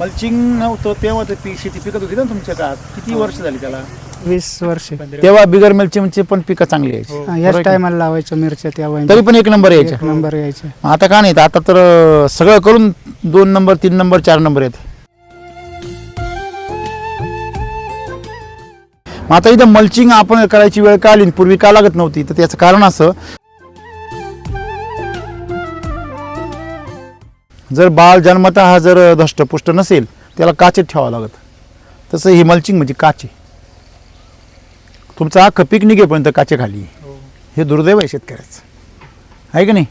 Mulching नव्हतं तेव्हा ते पीक शेती पिकत होती ना तुमच्या काळात किती वर्ष झाली त्याला? वीस वर्ष. तेव्हा बिगर मल्चिंगचे पण पिकं चांगली यायची. हा, याच टायमाला लावायचं मिरच्या त्या तरी पण एक नंबर यायच्या. एक नंबर यायचे आता का नाही? आता तर सगळं करून दोन नंबर तीन नंबर चार नंबर येते. मग आता इथं मल्चिंग आपण करायची वेळ का आली? पूर्वी का लागत नव्हती? तर त्याचं कारण असं जर बाळ जन्मता हा जर धष्टपुष्ट नसेल त्याला काचेत ठेवावं लागत. तसं ही मल्चिंग म्हणजे काचे. तुमचा अख्खं पीक निघेपर्यंत काचे खाली. आहे. हे दुर्दैव आहे शेतकऱ्याचं. आहे का नाही?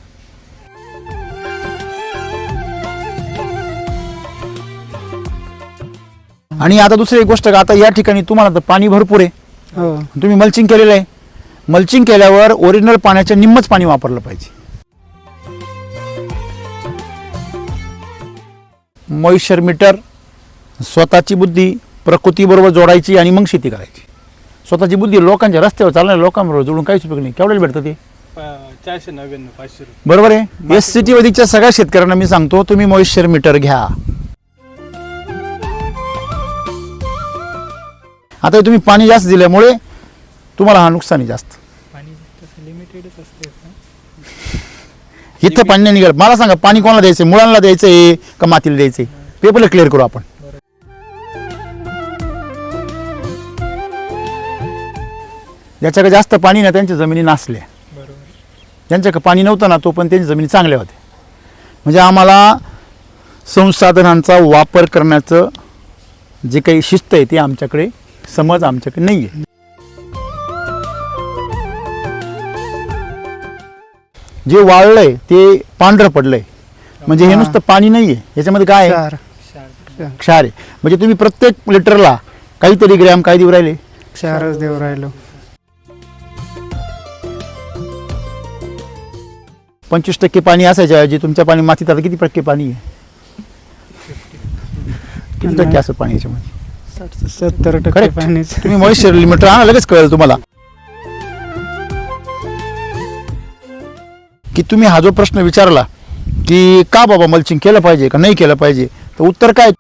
आणि आता दुसरी एक गोष्ट का आता या ठिकाणी तुम्हाला तर पाणी भरपूर आहे. हो. तुम्ही मल्चिंग केलेलं आहे. मल्चिंग केल्यावर ओरिजिनल पाण्याच्या निम्मच पाणी वापरलं पाहिजे. मॉइश्चर मीटर स्वतःची बुद्धी प्रकृतीबरोबर जोडायची आणि मग शेती करायची. स्वतःची बुद्धी लोकांच्या रस्त्यावर चालणाऱ्या लोकांबरोबर जोडून काहीच उपयोग नाही. केवढ्याला भेटतं ते? चारशे नव्याण्णव पाचशे बरोबर आहे? एस सी टी सगळ्या शेतकऱ्यांना मी सांगतो तुम्ही मॉइश्चर मीटर घ्या. आता तुम्ही पाणी जास्त दिल्यामुळे तुम्हाला हा नुकसानी जास्त पाणी तसं लिमिटेडच असते इथं पाणी नाही निघालं. मला सांगा पाणी कोणाला द्यायचं मुलांना द्यायचंय? का मातीला द्यायचंय? पेपरला क्लिअर करू आपण. ज्याच्याकडे जास्त पाणी ना त्यांच्या जमिनी नासल्या. ज्यांच्याकडे पाणी नव्हतं ना तो पण त्यांच्या जमिनी चांगल्या होत्या. म्हणजे आम्हाला संसाधनांचा वापर करण्याचं जे काही शिस्त आहे ते आमच्याकडे समज आमच्याकडे नाही आहे जे वाळलंय ते पांढरं पडलंय. म्हणजे हे. नुसतं पाणी नाही आहे याच्यामध्ये काय आहे? क्षार. आहे. म्हणजे तुम्ही प्रत्येक लिटरला काहीतरी ग्रॅम काय देऊ राहिले? चारच देव राहिलो. पंचवीस टक्के पाणी असायच्या ऐवजी तुमच्या पाणी मातीत आता किती टक्के पाणी आहे? किती टक्के असं पाणी याच्यामध्ये? सत्तर टक्के. पाणीच. तुम्ही मॉइश्चर लिमिटर आणा लगेच कळेल तुम्हाला. की तुम्ही हा जो प्रश्न विचारला की का बाबा मल्चिंग केलं पाहिजे का नाही केलं पाहिजे तर उत्तर काय?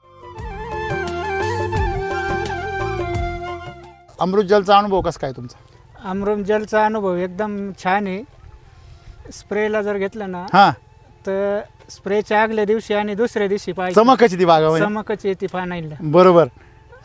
अमृत जलचा अनुभव कसा काय तुमचा? अमृत जलचा अनुभव एकदम छान आहे. स्प्रेला जर घेतलं ना हा. तर स्प्रेच्या आगल्या दिवशी आणि दुसऱ्या दिवशी पाहिजे चमकाची ती बागामध्ये चमकच येते पाण्याला बरोबर.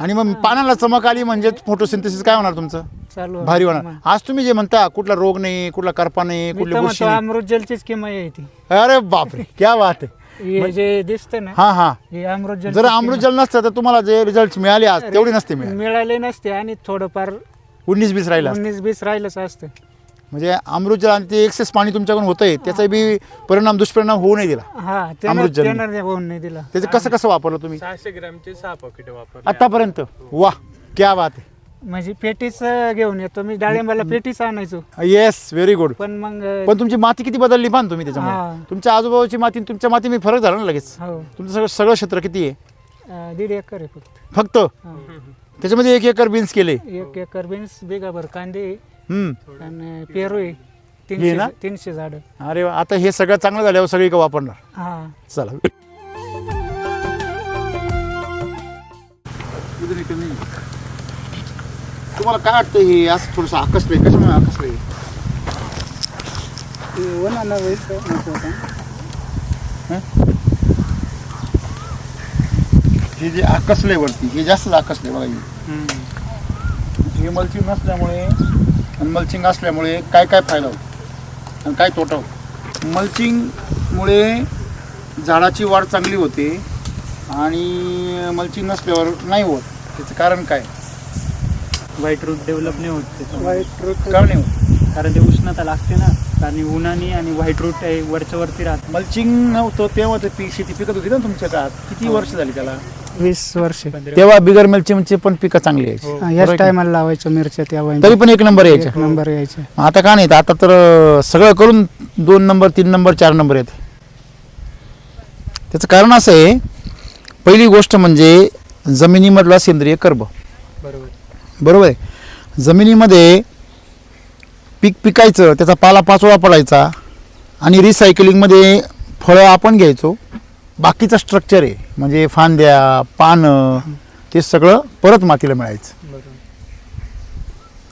आणि मग पानाला चमक आली म्हणजे फोटोसिंथेसिस काय होणार तुमचं चालू. भारी होणार. आज तुम्ही जे म्हणता कुठला रोग नाही कुठला करपा नाही कुठली गोष्टी नाही. अमृत जलचीच किंमत आहे ती अरे बापरे क्या बात आहे हे जे दिसतं ना हा हा हे अमृत जल जर अमृत जल नसतं तर तुम्हाला जे रिझल्ट मिळाले आज तेवढे नसते मिळाले मिळाले नसते आणि थोडंफार उन्नीस बीस राहिला असतं. उन्नीस बीस राहिलंच असतं म्हणजे अमृत जल आणि ते एक्सेस पाणी तुमच्याकडून होतंय त्याचा बी परिणाम दुष्परिणाम होऊ नाही दिला. हा अमृत जल. होऊन नाही दिला. त्याचं कसं कसं वापरलं तुम्ही? सहाशे ग्रॅमचे सहा पॉकेट वापर आतापर्यंत? वा क्या बात म्हणजे पेटीच घेऊन येतो मी डाळिंबाला पेटीच आणायचो. आहे येस व्हेरी गुड पण मग पण तुमची माती किती बदलली पान तुम्ही हा. त्याच्यामुळे तुमच्या आजूबाजूची माती आणि तुमच्या माती मी फरक झाला ना लगेच. हो. तुमचं सगळं सगळं क्षेत्र किती आहे? अं, दीड एकर आहे फक्त. फक्त? हा. त्याच्यामध्ये एक एकर बीन्स केले. एक एकर बीन्स बिगाभर कांदे हम्म. आणि पेरू आहे. ना? तीनशे तीनशे झाड. अरे वा, आता हे सगळं चांगलं झाल्यावर सगळी का वापरणार. हा. चला. तुम्हाला काय वाटतं हे असं थोडंसं आकसलंय कशामुळे आकसलंय हे जे आकसलंय वरती हे जास्तच आकसलंय बघा हे. हे मल्चिंग नसल्यामुळे आणि मल्चिंग असल्यामुळे काय काय फायदा होतो? आणि काय तोटा होतो? मल्चिंगमुळे झाडाची वाढ चांगली होते आणि मल्चिंग नसल्यावर नाही होत. त्याचं कारण काय? व्हाईट रूट डेव्हलप नाही होत वाईट कारण नाही होत. कारण ते उष्णता लागते ना आणि उन्हाने आणि व्हाईट रूट आहे वरच्या वरती राहत. मल्चिंग नव्हतं तेव्हा ते पीक शेती पिकत होती ना तुमच्या काळात? किती वर्ष झाली त्याला? वीस वर्ष. तेव्हा बिगर मिरचीचे पण पिकं चांगली यायची. हा, याच टायमाला लावायचं मिरच्या त्या वहिनी. तरी पण एक नंबर यायच्या. एक नंबर यायचे आता का नाही आता तर सगळं करून दोन नंबर तीन नंबर चार नंबर येते. त्याचं कारण असं आहे पहिली गोष्ट म्हणजे जमिनीमधला सेंद्रिय कर्ब. बरोबर. बरोबर आहे? जमिनीमध्ये पीक पिकायचं त्याचा पाला पाचोळा पडायचा आणि रिसायकलिंगमध्ये फळं आपण घ्यायचो. बाकीचं स्ट्रक्चर आहे. म्हणजे फांद्या पानं ते सगळं परत मातीला मिळायचं.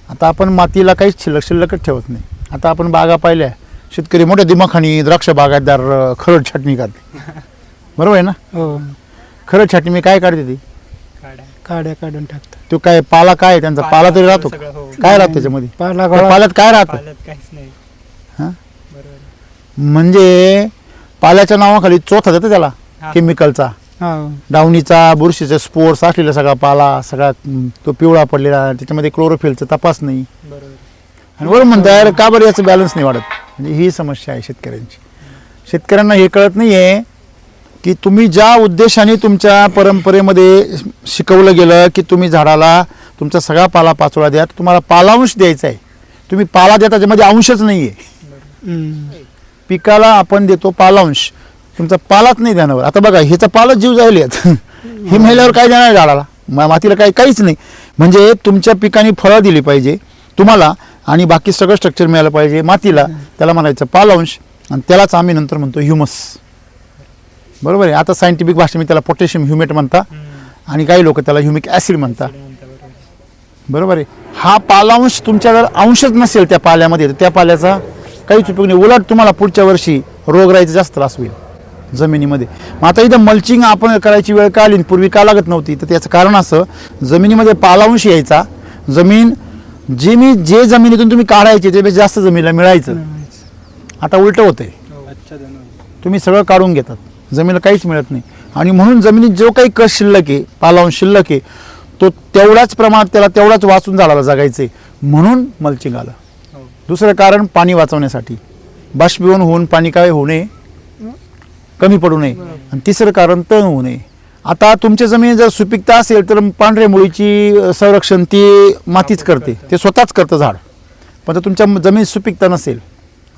आता आपण मातीला काहीच शिल्लक शिल्लकच ठेवत नाही. आता आपण बागा पाहिल्या शेतकरी मोठ्या दिमाखानी द्राक्ष बागायतदार खरड छाटणी करते. बरोबर आहे ना? हो. खरड छाटणी काय काढते ती? काड्या. काढून टाकतात. तो काय पाला काय त्यांचा पाला तरी राहतो हो. काय राहतं त्याच्यामध्ये? पाला पाल्यात काय राहतं? पाल्यात काहीच नाही. हा? बरोबर. म्हणजे पाल्याच्या नावाखाली चोथा देतं त्याला हा. केमिकलचा हो. डावणीचा बुरशीचा स्पोर्स असलेला सगळा पाला सगळा हम्म, तो पिवळा पडलेला त्याच्यामध्ये क्लोरोफिलचा तपास नाही. बरोबर. आणि बरं म्हणता यार का बरं याचं बॅलन्स नाही वाढत? म्हणजे ही समस्या आहे शेतकऱ्यांची. शेतकऱ्यांना हे कळत नाही आहे की तुम्ही ज्या उद्देशाने तुमच्या परंपरेमध्ये शिकवलं गेलं की तुम्ही झाडाला तुमचा सगळा पाला पाचोळा द्या तर तुम्हाला पालांश द्यायचा आहे. तुम्ही पाला देता त्याच्यामध्ये अंशच नाही आहे हम्म. पिकाला आपण देतो पालांश. तुमचा पालाच नाही ध्यानावर आता बघा ह्याचा पालच जीव जाईल यात हे महिल्यावर काय देणार झाडाला? मातीला काही काहीच नाही. म्हणजे तुमच्या पिकाने फळं दिली पाहिजे तुम्हाला आणि बाकी सगळं स्ट्रक्चर मिळालं पाहिजे. मातीला त्याला म्हणायचं पालांश आणि त्यालाच आम्ही नंतर म्हणतो ह्युमस बरोबर आहे? आता सायंटिफिक भाषेमध्ये त्याला पोटॅशियम ह्युमेट म्हणता आणि काही लोक त्याला ह्युमिक ॲसिड म्हणता. बरोबर बरोबर आहे? हा पालांश तुमच्या जर अंशच नसेल त्या पाल्यामध्ये. तर त्या पाल्याचा काहीच उपयोग नाही. उलट तुम्हाला पुढच्या वर्षी रोगराईचा जास्त त्रास होईल जमिनीमध्ये. मग आता इथं मल्चिंग आपण करायची वेळ का आली आणि पूर्वी का लागत नव्हती? तर त्याचं कारण असं जमिनीमध्ये पालांश यायचा. जमीन जे मी जे जमिनीतून तुम्ही काढायचे त्यापेक्षा जास्त जमिनीला मिळायचं. आता उलटं होतंय. हो. तुम्ही सगळं काढून घेतात. जमिनीला काहीच मिळत नाही. आणि म्हणून जमिनीत जो काही कस शिल्लक आहे पालावून शिल्लक आहे तो तेवढ्याच प्रमाणात त्याला तेवढाच वाचून झाडाला जगायचं आहे म्हणून मल्चिंग आलं. दुसरं कारण पाणी वाचवण्यासाठी. बाष्पीभवन होऊन पाणी काय होऊ नये कमी पडू नये. आणि तिसरं कारण तण होऊ नये. आता तुमच्या जमिनीत जर सुपीकता असेल तर पांढऱ्या मुळीची संरक्षण ती मातीच करते. ते स्वतःच करतं झाड. पण जर तुमच्या जमिनीत सुपीकता नसेल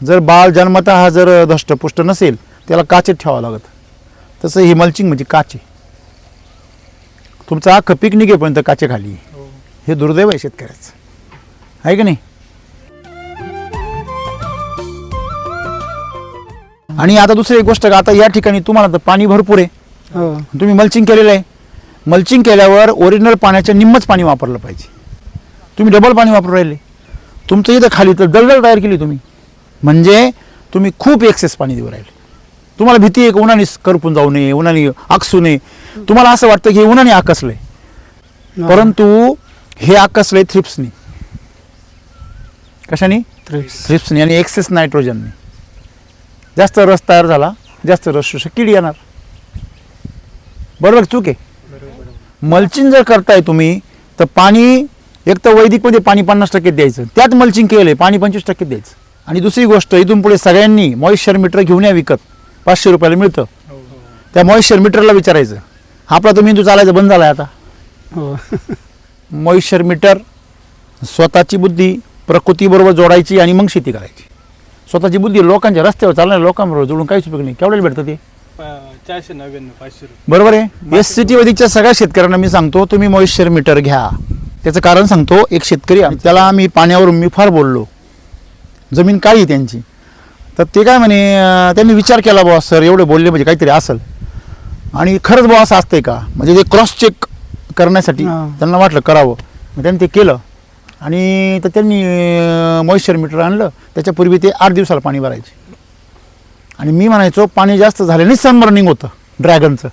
जर बाळ जन्मता हा जर धष्टपुष्ट नसेल त्याला काचेत ठेवावं लागत. तसं ही मल्चिंग म्हणजे काचे. तुमचा अख्खं पीक निघेपर्यंत काचे खाली आहे. हो. हे दुर्दैव आहे शेतकऱ्याचं. आहे की नाही? आणि आता दुसरी एक गोष्ट का आता या ठिकाणी तुम्हाला तर पाणी भरपूर आहे. हो. तुम्ही मल्चिंग केलेलं आहे. मल्चिंग केल्यावर ओरिजिनल पाण्याच्या निम्मच पाणी वापरलं पाहिजे. तुम्ही डबल पाणी वापरू राहिले. तुमचं इथं खाली तर दलदल तयार केली तुम्ही. म्हणजे तुम्ही खूप एक्सेस पाणी देऊ राहिले. तुम्हाला भीती आहे की उन्हाने करपून जाऊ नये उन्हाने आकसू नये? तुम्हाला असं वाटतं की हे उन्हाने आकसलंय. परंतु हे आकसलंय थ्रिप्सनी कशाने? थ्रिप्स थ्रिप्सनी आणि एक्सेस नायट्रोजनने जास्त रस तयार झाला जास्त रस शोषक कीड येणार. बरोबर चूक आहे. मल्चिंग जर करताय तुम्ही तर पाणी एक तर वैदिकमध्ये पाणी पन्नास टक्के द्यायचं. त्यात मल्चिंग केलं आहे पाणी पंचवीस टक्के द्यायचं. आणि दुसरी गोष्ट इथून पुढे सगळ्यांनी मॉइश्चर मीटर घेऊन या विकत. पाचशे रुपयाला मिळतं. हो हो त्या मॉइश्चर मीटरला विचारायचं. आपला तो मेंदू चालायचा बंद झाला आता. हो. मॉइश्चर मीटर स्वतःची बुद्धी प्रकृतीबरोबर जोडायची आणि मग शेती करायची. स्वतःची बुद्धी लोकांच्या रस्त्यावर चालणाऱ्या लोकांबरोबर जोडून काहीच उपयोग नाही. केवढ्याला भेटतं ते? प- चारशे नव्याण्णव पाचशे रुपये. बरोबर आहे? एस सी टी वैदिकच्या सगळ्या शेतकऱ्यांना मी सांगतो तुम्ही मॉइश्चर मीटर घ्या. त्याचं कारण सांगतो एक शेतकरी त्याला मी पाण्यावरून मी फार बोललो. जमीन काळी आहे त्यांची. तर ते काय म्हणे अं, त्यांनी विचार केला बुवा सर एवढे बोलले म्हणजे काहीतरी असेल. आणि खरंच बुवा असं असतंय का? म्हणजे ते क्रॉस चेक करण्यासाठी हा. त्यांना वाटलं करावं. मग त्यांनी ते केलं. आणि तर त्यांनी मॉइश्चर मीटर आणलं. त्याच्यापूर्वी ते आठ दिवसाला पाणी भरायचे. आणि मी म्हणायचो पाणी जास्त झाल्यानेच सनबर्निंग होतं ड्रॅगनचं.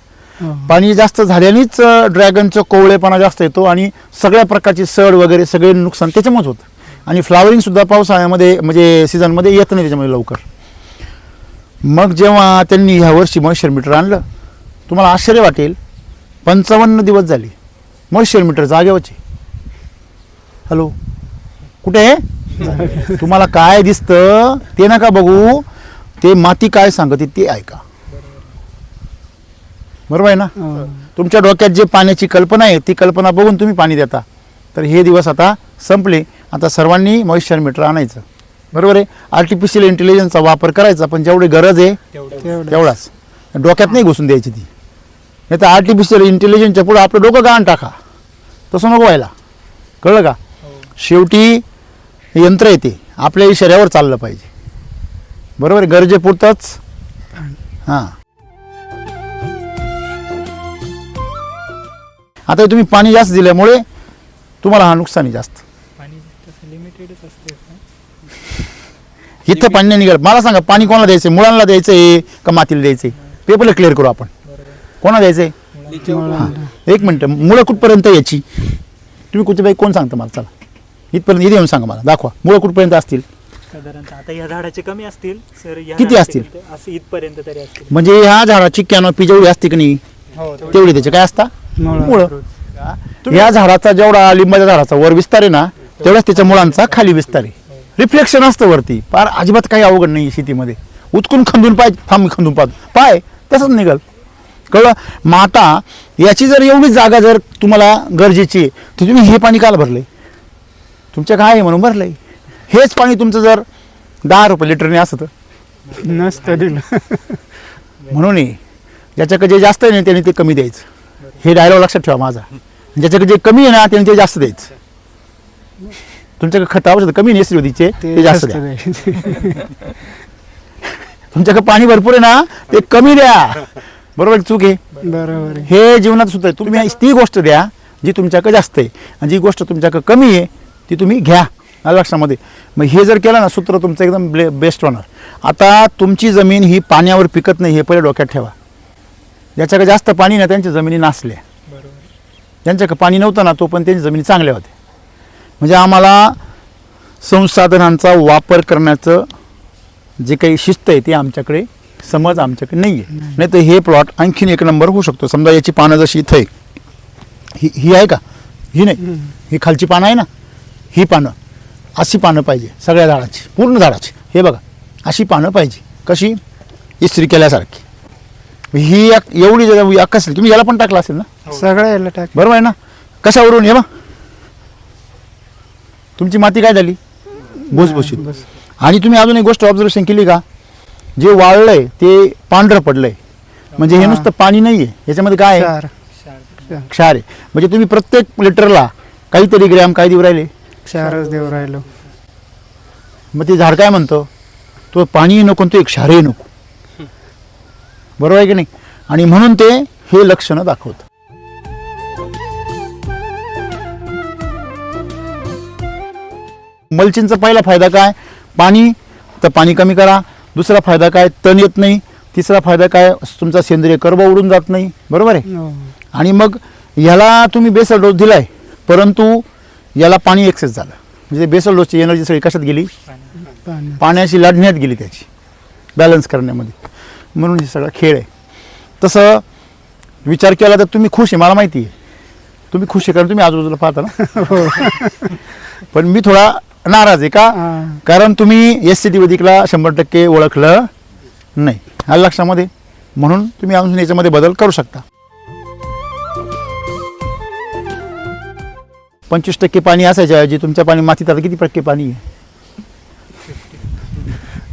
पाणी जास्त झाल्यानेच ड्रॅगनचं कोवळेपणा जास्त येतो आणि सगळ्या प्रकारची सड वगैरे सगळे नुकसान त्याच्यामुळेच होतं. आणि फ्लावरिंग सुद्धा पावसाळ्यामध्ये म्हणजे सीझनमध्ये येत नाही त्याच्यामध्ये लवकर. मग जेव्हा त्यांनी ह्या वर्षी मॉइश्चर मीटर आणलं तुम्हाला आश्चर्य वाटेल पंचावन्न दिवस झाले. मॉइश्चर मीटर जागेवरच. हॅलो. कुठे? आहे तुम्हाला काय दिसतं ते नका बघू. ते माती काय सांगते ते ऐका. बरोबर आहे ना. तुमच्या डोक्यात जे पाण्याची कल्पना आहे ती कल्पना बघून तुम्ही पाणी देता. तर हे दिवस आता संपले. आता सर्वांनी मॉइश्चर मीटर आणायचं. बरोबर आहे? आर्टिफिशियल इंटेलिजन्सचा वापर करायचा पण जेवढी गरज आहे तेवढं तेवढं तेवढाच. डोक्यात नाही घुसून द्यायची ती. नाही तर आर्टिफिशियल इंटेलिजन्सच्या पुढे आपलं डोकं गाण टाका. तसं नको व्हायला. कळलं का? शेवटी यंत्र येते आपल्या शरीरावर चाललं पाहिजे. बरोबर गरजेपुरतंच. हां. आता तुम्ही पाणी जास्त दिल्यामुळे तुम्हाला हा नुकसानी जास्त. इथं पाणी नाही निघालं. मला सांगा पाणी कोणाला द्यायचं आहे मुळांना द्यायचं आहे का मातीला द्यायचं आहे पेपरला क्लिअर करू आपण. कोणाला द्यायचं आहे एक मिनटं. मुळं कुठपर्यंत याची? तुम्ही कुठे बाई कोण सांगता मला? चला. इथपर्यंत इथे येऊन सांगा मला. दाखवा. मुळं कुठपर्यंत असतील? साधारणतः आता या झाडाचे कमी असतील सर या किती झाडाचे असतील? असं इथपर्यंत तरी असतील. म्हणजे ह्या झाडाची कॅनॉपी जेवढी असते की नाही तेवढी. त्याचे काय असता? मुळं. या झाडाचा जेवढा लिंबाच्या झाडाचा वर विस्तार आहे ना तेवढाच त्याच्या मुळांचा खाली विस्तार आहे. रिफ्लेक्शन असतं वरती. फार अजिबात काही अवघड नाही शेतीमध्ये. उचकून खंदून पाय थांब खंदून पाहतो. पाय तसंच निघल. कळलं? मग आता याची जर एवढी जागा जर तुम्हाला गरजेची आहे तर तुम्ही हे पाणी काल भरलंय? तुमच्या काय आहे म्हणून भरलंय. हेच पाणी तुमचं जर दहा रुपये लिटरने असतं. तर नसतं दिलं. म्हणून ज्याच्याकडे जे जास्त आहे ना त्याने ते कमी द्यायचं. हे डायलॉग लक्षात ठेवा माझा. ज्याच्याकडे जे कमी आहे ना त्याने ते जास्त द्यायचं. तुमच्याकडे खत औषध कमी नाही श्रीवदीचे ते जास्त द्या. तुमच्याकडे पाणी भरपूर आहे ना ते कमी द्या. बरोबर चूक आहे? बरोबर हे जीवनात सुद्धा आहे. तुम्ही ती गोष्ट द्या जी तुमच्याकडे जास्त आहे. आणि जी गोष्ट तुमच्याकडे कमी आहे ती तुम्ही घ्या लक्षामध्ये. मग हे जर केलं ना सूत्र तुमचं एकदम ब्ले बेस्ट होणार. आता तुमची जमीन ही पाण्यावर पिकत नाही हे पहिले डोक्यात ठेवा. ज्याच्याकडे जास्त पाणी ना त्यांच्या जमिनी नासल्या. बरोबर. ज्यांच्याकडे पाणी नव्हतं ना तो पण त्यांच्या जमिनी चांगल्या होत्या. म्हणजे आम्हाला संसाधनांचा वापर करण्याचं जे काही शिस्त आहे ते आमच्याकडे समज आमच्याकडे नाही आहे नाही. तर हे प्लॉट आणखीन एक नंबर होऊ शकतो. समजा याची पानं जशी इथं आहे. ही ही आहे का? ही नाही. ही खालची पानं आहे ना? ही पानं अशी पानं पाहिजे सगळ्या झाडाची पूर्ण झाडाची. हे बघा अशी पानं पाहिजे. कशी? इस्त्री केल्यासारखी. ही एक- एवढी जर असेल तुम्ही याला पण टाकलं असेल ना? सगळं याला टाक. बरोबर आहे ना? कशावरून? हे बा तुमची माती काय झाली? भुसभुशीत. आणि तुम्ही अजून एक गोष्ट ऑब्झर्वेशन केली का? जे वाळलंय ते पांढरं पडलंय. म्हणजे हे हा. नुसतं पाणी नाहीये. याच्यामध्ये काय आहे? क्षार. आहे. म्हणजे तुम्ही प्रत्येक लिटरला काहीतरी ग्रॅम काय देऊ राहिले? चारच देऊ राहिलो. मग ते झाड काय म्हणतं? तो पाणीही नको आणि तो एक क्षारही नको. बरोबर आहे की नाही? आणि म्हणून ते हे लक्षणं दाखवतं. मल्चिंगचा पहिला फायदा काय? पाणी तर पाणी कमी करा. दुसरा फायदा काय? तण येत नाही. तिसरा फायदा काय? तुमचा सेंद्रिय कर्ब उडून जात नाही. बरोबर आहे? हो. आणि मग याला तुम्ही बेसल डोस दिलाय. परंतु याला पाणी एक्सेस झालं. म्हणजे बेसल डोसची एनर्जी सगळी कशात गेली? पाणी पाण्याची लढण्यात गेली त्याची. बॅलन्स करण्यामध्ये. म्हणून हे सगळा खेळ आहे. तसं विचार केला तर तुम्ही खुश आहे मला माहिती आहे. तुम्ही खुश आहे कारण तुम्ही आजूबाजूला पाहता ना? पण मी थोडा नाराज आहे का? हा. कारण तुम्ही एस सी टी वैदिकला शंभर टक्के ओळखलं नाही. आलं लक्षामध्ये. म्हणून तुम्ही अजून याच्यामध्ये बदल करू शकता. पंचवीस टक्के पाणी असायच्या ऐवजी तुमच्या पाणी मातीत आता किती टक्के पाणी आहे?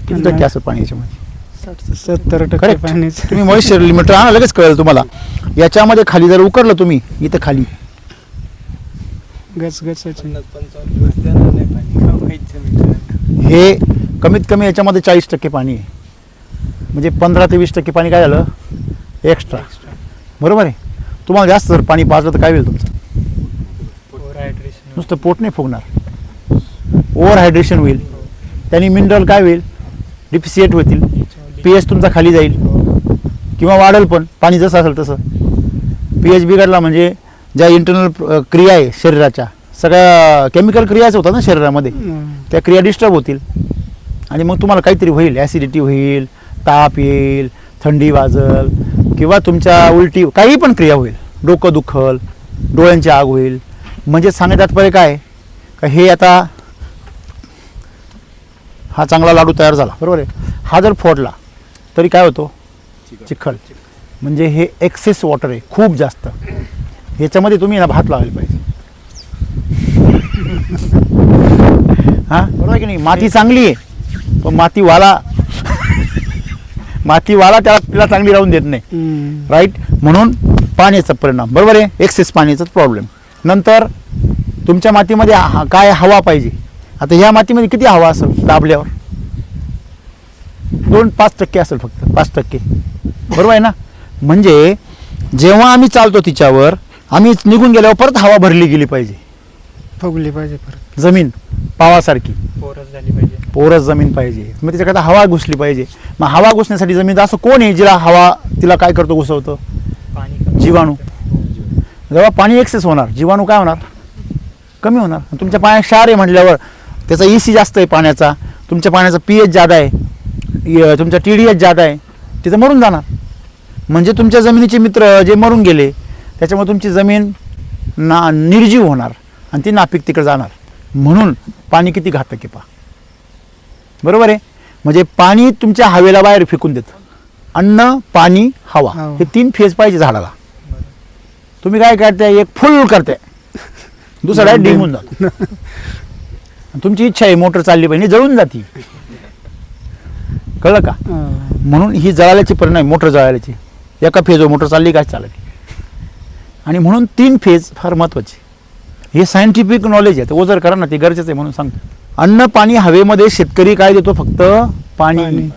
किती टक्के असं पाणी याच्यामध्ये? सत्तर टक्के. पाणीच तुम्ही मॉइश्चर लिमिटर आणा लगेच कळेल तुम्हाला. याच्यामध्ये खाली जर उकरलं तुम्ही इथं खाली. गच गच पाणी हे कमीत कमी याच्यामध्ये चाळीस टक्के पाणी आहे. म्हणजे पंधरा ते वीस टक्के पाणी काय झालं? एक्स्ट्रा बरोबर आहे? तुम्हाला जास्त जर पाणी पाजलं तर काय होईल तुमचं? नुसतं पोट नाही फुगणार. ओव्हर हायड्रेशन होईल. त्याने मिनरल काय होईल? डिफिसिएट होतील. पी एच तुमचा खाली जाईल. किंवा वाढेल पण पाणी जसं असेल तसं. पी एच बिघडला म्हणजे ज्या इंटरनल क्रिया आहे शरीराच्या सगळ्या केमिकल क्रियाच होतात ना शरीरामध्ये. त्या क्रिया डिस्टर्ब होतील. आणि मग तुम्हाला काहीतरी होईल. ॲसिडिटी होईल ताप येईल थंडी वाजल किंवा तुमच्या उलटी काही पण क्रिया होईल. डोकं दुखल डोळ्यांची आग होईल. म्हणजे सांगायचं तात्पर्य काय? का हे आता हा चांगला लाडू तयार झाला बरोबर आहे? हा जर फोडला तरी काय होतो? चिखल. म्हणजे हे एक्सेस वॉटर आहे खूप जास्त. ह्याच्यामध्ये तुम्ही ना भात लावायला पाहिजे. हा? बरोबर की नाही? माती चांगली आहे पण माती वाला माती वाला त्याला तिला चांगली राहून देत नाही. राईट म्हणून पाण्याचा परिणाम. बरोबर आहे? एक्सेस पाण्याचाच प्रॉब्लेम नंतर तुमच्या मातीमध्ये हा- काय हवा पाहिजे? आता ह्या मातीमध्ये किती हवा असेल दाबल्यावर? दोन पाच टक्के असेल फक्त पाच टक्के. बरोबर आहे ना? म्हणजे जेव्हा आम्ही चालतो तिच्यावर आम्ही निघून गेल्यावर परत हवा भरली गेली पाहिजे. फुगली पाहिजे परत. जमीन पावासारखी. पोरच झाली पाहिजे. पोरस जमीन पाहिजे. मग त्याच्याकडे हवा घुसली पाहिजे. मग हवा घुसण्यासाठी जमीन असं कोण आहे जिला हवा तिला काय करतो घुसवतं? पाणी कमी जीवाणू. जेव्हा पाणी एक्सेस होणार जीवाणू काय होणार? कमी होणार. तुमच्या पाण्यात क्षार आहे म्हटल्यावर त्याचा ई सी जास्त आहे पाण्याचा. तुमच्या पाण्याचा पी एच जादा आहे. तुमचा टी डी एच जादा आहे. तिथं मरून जाणार. म्हणजे तुमच्या जमिनीचे मित्र जे मरून गेले त्याच्यामुळे तुमची जमीन ना निर्जीव होणार आणि ती नापीक तिकडे जाणार. म्हणून पाणी किती घातक आहे पा बरोबर आहे? म्हणजे पाणी तुमच्या हवेला बाहेर फेकून देतं. अन्न पाणी हवा. हवा. हे तीन फेज पाहिजे झाडाला. तुम्ही काय करताय एक फुल करताय दुसरा डायरेक्ट डिंगून जातो. तुमची इच्छा आहे मोटर चालली पाहिजे जळून जाती. कळलं का? म्हणून ही जळाल्याची परिणाम मोटर जळाल्याची. एका फेजवर मोटर चालली काय चालत आणि म्हणून तीन फेज फार महत्त्वाचे. हे सायंटिफिक नॉलेज आहे ते ओझर करा ना ते गरजेचं आहे म्हणून सांगतो. अन्न पाणी हवेमध्ये शेतकरी काय देतो? फक्त पाणी.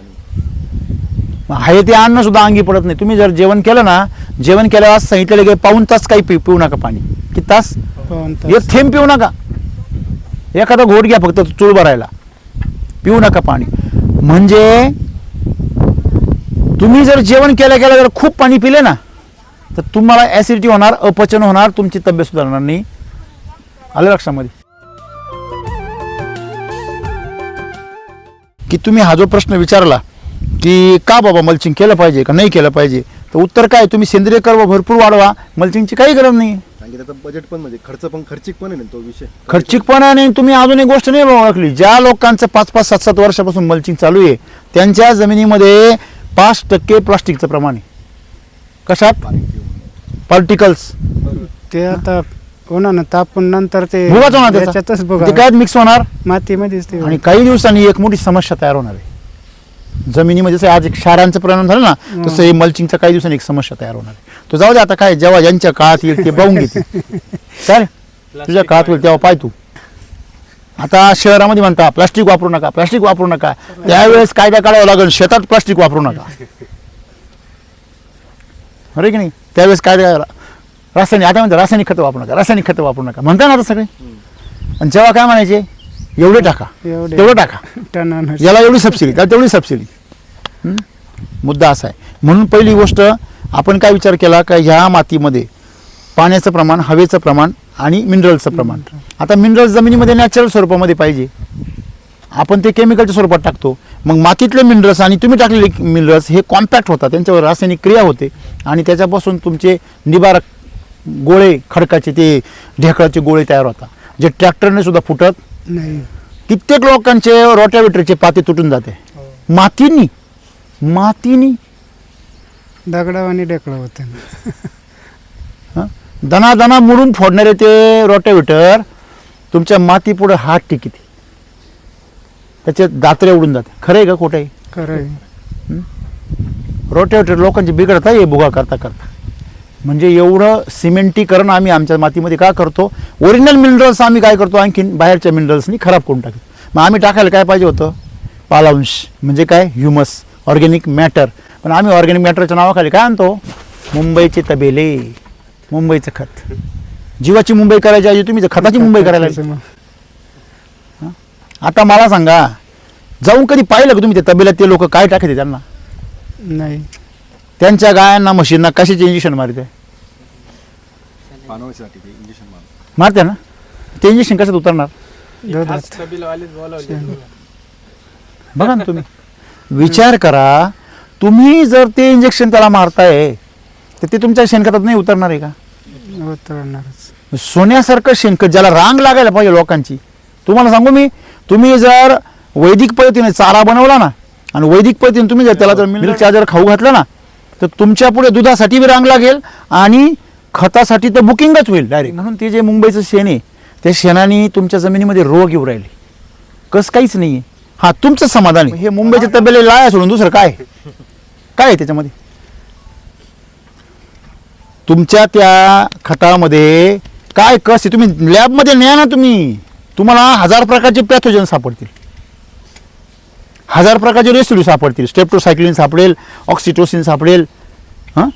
हवे ते अन्न सुद्धा अंगी पडत नाही. तुम्ही जर जेवण केलं ना जेवण केल्यावर सांगितलेलं की पाऊन तास काही पि पिऊ नका पाणी. किती तास. एक थेंब पिऊ नका. एखादा घोट घ्या फक्त चूळ भरायला. पिऊ नका पाणी. म्हणजे तुम्ही जर जेवण केल्या केल्या जर खूप पाणी पिले ना तर तुम्हाला ॲसिडिटी होणार अपचन होणार तुमची तब्येत सुधारणार नाही. आलं लक्षामध्ये? की तुम्ही हा जो प्रश्न विचारला की का बाबा मल्चिंग केलं पाहिजे का नाही केलं पाहिजे? तर उत्तर काय? तुम्ही सेंद्रिय कर्व भरपूर वाढवा. मल्चिंगची काही गरज नाही. कारण की त्याचं बजेट पण म्हणजे खर्च पण खर्चिक पण आहे ना तो विषय. खर्चिकपणाने तुम्ही अजून एक गोष्ट नाही ओळखली. ज्या लोकांचं पाच पाच सात सात वर्षापासून मल्चिंग चालू आहे त्यांच्या जमिनीमध्ये पाच टक्के प्लास्टिकचं प्रमाण आहे. कशात? पार्टिकल्स. ते आता उन्हानं तापून नंतर ते भुगाच होणार त्याचा. त्याच्यातच बघा. ते काय मिक्स होणार? मातीमध्येच ते आणि काही दिवसांनी एक मोठी समस्या तयार होणार आहे. जमिनीमध्ये जसं आज एक क्षारांचं परिणाम झालं ना तसं हे मल्चिंगचा काही दिवसांनी एक समस्या तयार होणार आहे. तो जाऊ दे आता काय जेव्हा ज्यांच्या काळात येईल ते पाहून घेते काय तुझ्या काळात होईल तेव्हा पाय तू. आता शहरामध्ये म्हणता प्लास्टिक वापरू नका प्लास्टिक वापरू नका. त्यावेळेस कायदा काढावा लागेल शेतात प्लास्टिक वापरू नका. अरे की नाही? त्यावेळेस कायदा रासायनिक आता म्हणतात रासायनिक खतं वापरू नका रासायनिक खतं वापरू नका. म्हणता ना आता सगळे. आणि जेव्हा काय म्हणायचे? एवढे टाका. एवढे. तेवढं टाका. टनानं याला एवढी सबसिडी त्याला तेवढी सबसिडी? हं? मुद्दा असा आहे. म्हणून पहिली गोष्ट आपण काय विचार केला का ह्या मातीमध्ये पाण्याचं प्रमाण हवेचं प्रमाण आणि मिनरलचं प्रमाण. आता मिनरल जमिनीमध्ये नॅचरल स्वरूपामध्ये पाहिजे. आपण ते केमिकलच्या स्वरूपात टाकतो. मग मातीतले मिनरल्स आणि तुम्ही टाकलेले मिनरल्स हे कॉम्पॅक्ट होतात. त्यांच्यावर रासायनिक क्रिया होते. आणि त्याच्यापासून तुमचे निवारक गोळे खडकाचे ते ढेकळाचे गोळे तयार होतात. जे ट्रॅक्टरने सुद्धा फुटत नाही. कित्येक लोकांचे रोट्याविटरचे पाते तुटून जाते. मातीनी मातीनी. दगडावानी डेकळं होतं हं? दना दना मुडून फोडणारे ते रोट्याविटर तुमच्या माती पुढे हात टिकिते. त्याचे दात्रे उडून जाते. खरं आहे का खोटं आहे खरं आहे. रोट्याविटर लोकांचे बिघडत आहे भुगा करता करता म्हणजे एवढं सिमेंटीकरण आम्ही आमच्या मातीमध्ये का करतो? ओरिजिनल मिनरल्स आम्ही काय करतो? आणखीन बाहेरच्या मिनरल्सनी खराब करून टाकतो. मग आम्ही टाकायला काय पाहिजे होतं? पालांश म्हणजे काय? ह्युमस ऑर्गॅनिक मॅटर पण आम्ही ऑर्गॅनिक मॅटरच्या नावाखाली काय आणतो? मुंबईचे तबेले मुंबईचं खत. जीवाची मुंबई करायची ऐवजी तुम्ही खताची मुंबई करायला आता मला सांगा जाऊन कधी पाहिलं का तुम्ही त्या तबेल्यात ते लोक? काय टाकायचे त्यांना? नाही. त्यांच्या गायांना म्हशींना कशाचे इंजेक्शन मारते? ते इंजेक्शन मारते ना? ते इंजेक्शन कसं उतरणार? बघा ना तुम्ही. विचार करा. तुम्ही जर ते इंजेक्शन त्याला मारताय तर ते तुमच्या शेणखतात नाही उतरणार आहे का? उतरणारच. सोन्यासारखं शेणखत ज्याला रांग लागायला पाहिजे लोकांची. तुम्हाला सांगू मी तुम्ही जर वैदिक पद्धतीने चारा बनवला ना आणि वैदिक पद्धतीने तुम्ही जर त्याला जर मिल्क चार्जर खाऊ घातलं ना तर तुमच्यापुढे दुधासाठी बी रांग लागेल आणि खतासाठी तर बुकिंगच होईल डायरेक्ट म्हणून ते जे मुंबईचं शेण आहे त्या शेणाने तुमच्या जमिनीमध्ये रोग येऊ राहिले. कस काहीच नाही आहे हा तुमचं समाधान आहे. हे मुंबईचे तब्येले लाया सोडून दुसरं काय? काय आहे त्याच्यामध्ये? तुमच्या त्या खतामध्ये काय कस आहे? तुम्ही लॅबमध्ये न्या ना तुम्ही. तुम्हाला हजार प्रकारचे पॅथोजन सापडतील. हजार प्रकारचे रेसिड्यू सापडतील. स्टेप्टोसायक्लिन सापडेल ऑक्सिटोसिन सापडेल हां?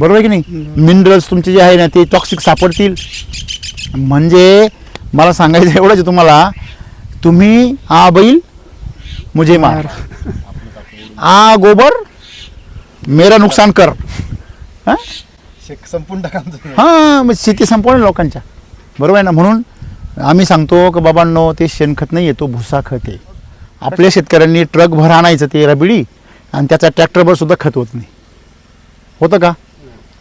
बरोबर आहे की नाही? मिनरल्स तुमचे जे आहे ना ते टॉक्सिक सापडतील. म्हणजे मला सांगायचं एवढंच तुम्हाला तुम्ही आ बैल मुझे मार. आ गोबर मेरा नुकसान कर. हां? आमचं. हां मग शेती संपवणे लोकांच्या. बरोबर आहे ना? म्हणून आम्ही सांगतो की बाबांनो ते शेणखत नाही आहे तो भुसा खत आहे. आपल्या शेतकऱ्यांनी ट्रक भर आणायचं ते रबिडी आणि त्याचा ट्रॅक्टरभर सुद्धा खत होत नाही. होतं का?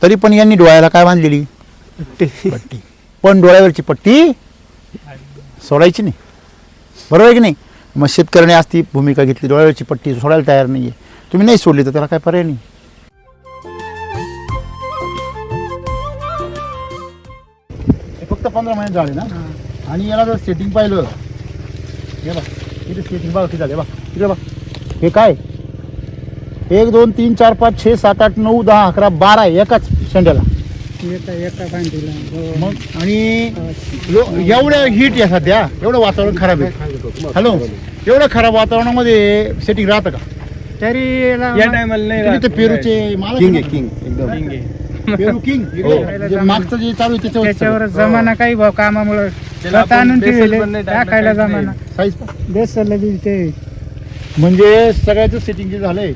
तरी पण यांनी डोळ्याला काय बांधलेली? पट्टी. पण डोळ्यावरची पट्टी सोडायची नाही. बरोबर आहे की नाही? मग शेतकऱ्याने आज ती भूमिका घेतली. डोळ्यावरची पट्टी सोडायला तयार नाही आहे तुम्ही नाही सोडली तर त्याला काय पर्याय नाही. फक्त पंधरा महिने झाले ना? आणि याला जर सेटिंग पाहिलं बघ. इथे सेटिंग बघा किती झाले बघ. हे काय? एक दोन तीन चार पाच छे सात आठ नऊ दहा अकरा बारा आहे एकाच शेंड्याला. हो. मग? आणि लो- एवढं हीट आहे सध्या. एवढं वातावरण खराब आहे. हॅलो एवढं खराब वातावरणामध्ये सेटिंग राहतं का? तरी या टायमाला नाही. पेरूचे किंग आहे किंग एकदम. पेरू किंग जे मागचं जे चालू आहे त्याच्यावर त्याच्यावर जमाना काही भाव कामामुळे त्याला खत आणून ठेवले पण नाही टाकलं, टाकायला काहीच जमाना. साईज बी ते. म्हणजे सगळ्याचं सेटिंग जे झालंय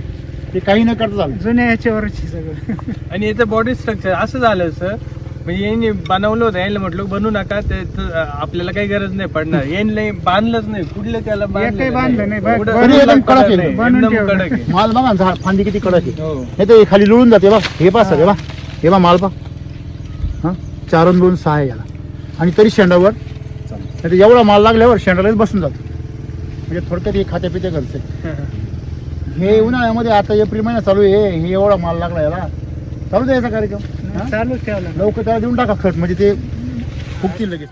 ते काही न करता झालं जुन्या ह्याच्यावरची सगळं. आणि याचं बॉडी स्ट्रक्चर असं झालं सर म्हणजे यांनी बनवलं होतं यांना म्हटलं बनवू नका ते त- आपल्याला काही गरज नाही पडणार. यांनी बांधलंच नाही. कुठलं त्याला एकही बांधलं नाही. बघ, एवढं तरी एकदम कडक आहे. नाही, बनवून एकदम ठेवलं. कडक आहे. माल बघा ना, झाड फांदी किती कडक आहे. हो. हे ते खाली लुळून जाते बा हे सर हे. बा हे बा माल पा हां? चार अन दोन सहा आहे याला. आणि तरी शेंडावर नाही तर एवढा माल लागल्यावर शेंडालाच बसून जातो. म्हणजे थोडक्यात हे खात्या पित्या करते हे उन्हाळ्यामध्ये आता एप्रिल महिना चालू आहे हे एवढा माल लागला याला. चालू द्यायचा कार्यक्रम? चालू ठेवला लवकर त्याला देऊन टाका खत म्हणजे ते फुगतील लगेच.